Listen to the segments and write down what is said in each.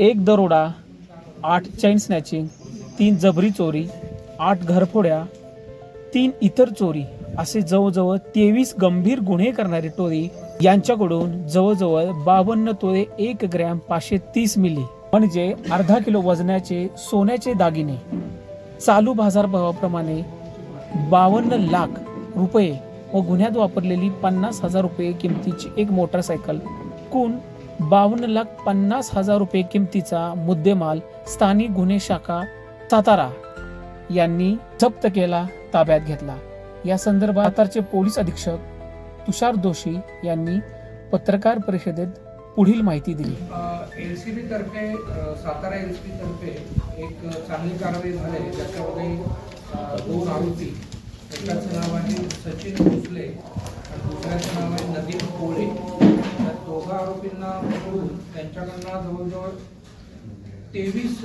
एक दरोडा आठ चैन स्नॅचिंग तीन जबरी चोरी आठ घरफोड्या तीन इतर चोरी असे जवळजवळ तेवीस गंभीर गुन्हे करणारी टोळी यांच्याकडून जवळजवळ बावन्न तोळे एक ग्रॅम पाचशे तीस मिली म्हणजे अर्धा किलो वजनाचे सोन्याचे दागिने. चालू बाजारभावाप्रमाणे बावन्न लाख रुपये व गुन्ह्यात वापरलेली पन्नास हजार रुपये किमतीची एक मोटरसायकल कोण बावन्न लाख पन्नास हजार रुपये किमतीचा मुद्देमाल स्थानिक गुन्हे शाखा सातारा यांनी जप्त केला ताब्यात घेतला. या संदर्भात सातारचे पोलीस अधीक्षक तुषार दोशी यांनी पत्रकार परिषदेत पुढील माहिती दिली. एल सी बी तर्फे सातारा एल सी बी तर्फे एक चांगली कारवाई झाली. आहे. ज्याच्यामध्ये दोन आरोपी एकाचं नाव आहे सचिन भोसले आणि दुसऱ्याचं नाव आहे नदीम कोळे. दोघा आरोपींना पकडून त्यांच्याकडनं जवळजवळ तेवीस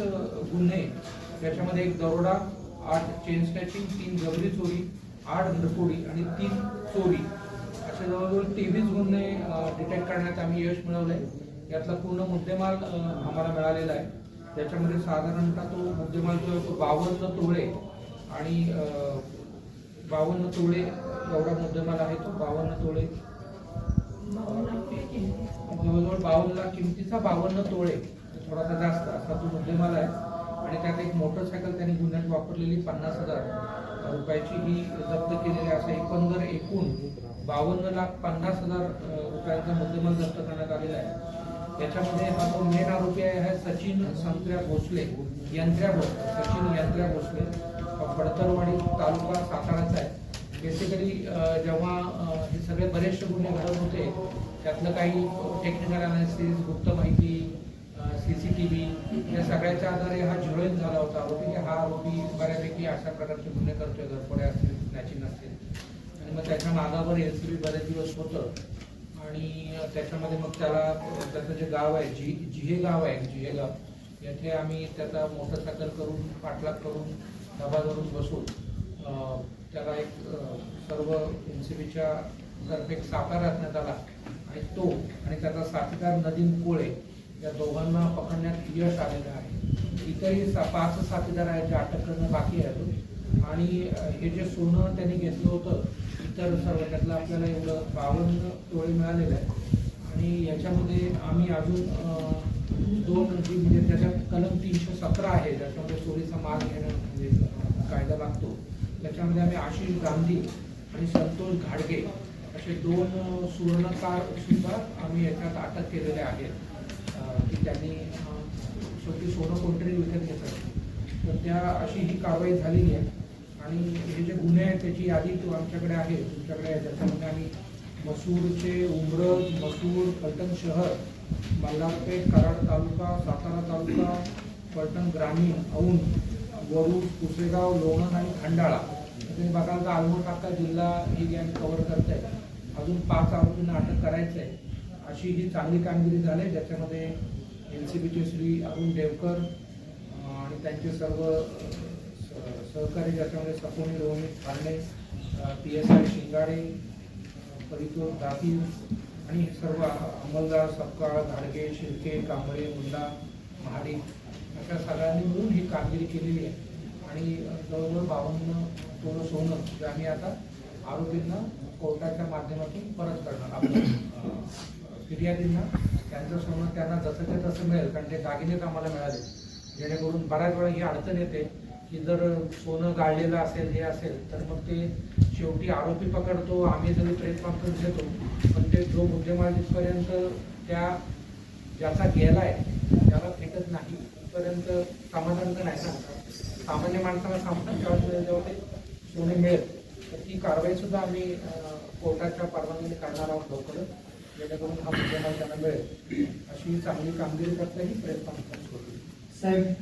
गुन्हे त्याच्यामध्ये एक दरोडा आठ चेन स्नॅचिंग तीन जबरी चोरी आठ घरफोडी आणि तीन चोरी. असे जवळजवळ तेवीस गुन्हे डिटेक्ट करण्यात आम्ही यश मिळवलंय. यातला पूर्ण मुद्देमाल आम्हाला मिळालेला आहे. त्याच्यामध्ये साधारणतः तो मुद्देमाल जो आहे तो बावन्न तोळे आणि बावन्न तोळे एवढा मुद्देमाल आहे तो बावन्न तोळे बावन्न लाख किमतीचा बावन्न तोळे थोडासा जास्त असा तो मुद्देमाल आहे. आणि त्यात एक मोटरसायकल त्यांनी गुन्ह्यात वापरलेली पन्नास हजार रुपयाची ही जप्त केलेली असं एकंदर एकूण बावन्न लाख पन्नास हजार रुपयांचा मुद्देमाल जप्त करण्यात आलेला आहे. त्याच्यामध्ये हा जो मेन आरोपी आहे हा सचिन संत्र्या भोसले यंत्र्या भोसले सचिन यंत्र्या भोसले हा तालुका साताराचा आहे. बेसिकली जेव्हा हे सगळे बरेचसे गुन्हे घडत होते त्यातलं काही टेक्निकल अनालिसिस गुप्त माहिती सी सी टी व्ही या सगळ्याच्या आधारे हा झिरोईन झाला होता. आरोपी की हा आरोपी बऱ्यापैकी अशा प्रकारचे गुन्हे करतोय घरफोड्या असतील स्नॅचिंग असतील आणि मग त्याच्या मागावर एल सी बी बरेच दिवस होतं. आणि त्याच्यामध्ये मग त्याला त्याचं जे गाव आहे जी जिहे गाव आहे जिहे गाव याथे आम्ही त्याचा मोटरसायकल करून पाठलाग करून धाबा धरून बसून त्याला एक सर्व एन सी बीच्या तर्फे एक साकार राखण्यात आला. आणि तो आणि त्याचा साथीदार नदीम कोळे या दोघांना पकडण्यात यश आलेलं आहे. इतरही सा पाच साथीदार आहेत जे अटक करणं बाकी आहे आणि हे जे सोनं त्यांनी घेतलं होतं इतर सर्व त्यातलं आपल्याला एवढं बावन्न टोळे मिळालेलं आहे आणि याच्यामध्ये आम्ही अजून दोन जी म्हणजे त्याच्यात कलम तीनशे सतरा आहे ज्याच्यामध्ये चोरीचा माल घेणं म्हणजे कायदा लागतो. त्याच्यामध्ये आम्ही आशिष गांधी आणि संतोष घाडगे असे दोन सुवर्णकार सुद्धा आम्ही याच्यात अटक केलेले आहेत. की त्यांनी शेवटी सोनं कोणतरी विकत घेतात. तर त्या अशी ही कारवाई झालेली आहे. आणि हे जे गुन्हे आहेत त्याची यादी तो आमच्याकडे आहे. तुमच्याकडे आहे. त्याच्यामध्ये आम्ही मसूरचे उमरज मसूर पलटण शहर मल्हारपेठ कराड तालुका सातारा तालुका पलटण ग्रामीण औंध वरुड कुसेगाव लोणंद आणि खंडाळा. तुम्ही बघाल तर आलमोट जिल्हा ही गँग कव्हर करत आहे. अजून पाच आरोपींना अटक करायचं आहे अशी ही चांगली कामगिरी झाली. ज्याच्यामध्ये एन सी बीचे श्री अरुण देवकर आणि त्यांचे सर्व स- सहकारी ज्याच्यामध्ये सपोनी Rohit Khande P S I Shingade अं, परितोष दातीर आणि सर्व अंमलदार सपकाळ धाडगे शिर्के कांबळे मुंडा महाडिक अशा सगळ्यांनी मिळून ही कामगिरी केलेली आहे. आणि जवळजवळ बावन्न सोनं जे आम्ही आता आरोपींना कोर्टाच्या माध्यमातून परत करणार. आपण फिर्यादींना त्यांचं सोनं त्यांना जसं ते तसं मिळेल कारण ते दागिनेच आम्हाला मिळाले. जेणेकरून बऱ्याच वेळा ही अडचण येते की जर सोनं गाळलेलं असेल हे असेल तर मग ते शेवटी आरोपी पकडतो आम्ही जरी प्रयत्न करून घेतो पण ते जो मुद्देमाल जिथपर्यंत त्या ज्याचा गेला आहे त्याला भेटत नाही तिथपर्यंत समाधान तर नाही ना. सामान्य माणसाला सांगतात तेव्हा जेव्हा ते सोने मिळेल. तर ती कारवाई सुद्धा आम्ही कोर्टाच्या परवानगीने करणार आहोत लवकरच. जेणेकरून हा मुद्देमाल त्यांना मिळेल. अशी चांगली कामगिरी करता ही प्रयत्न कॉन्फरन्स साहेब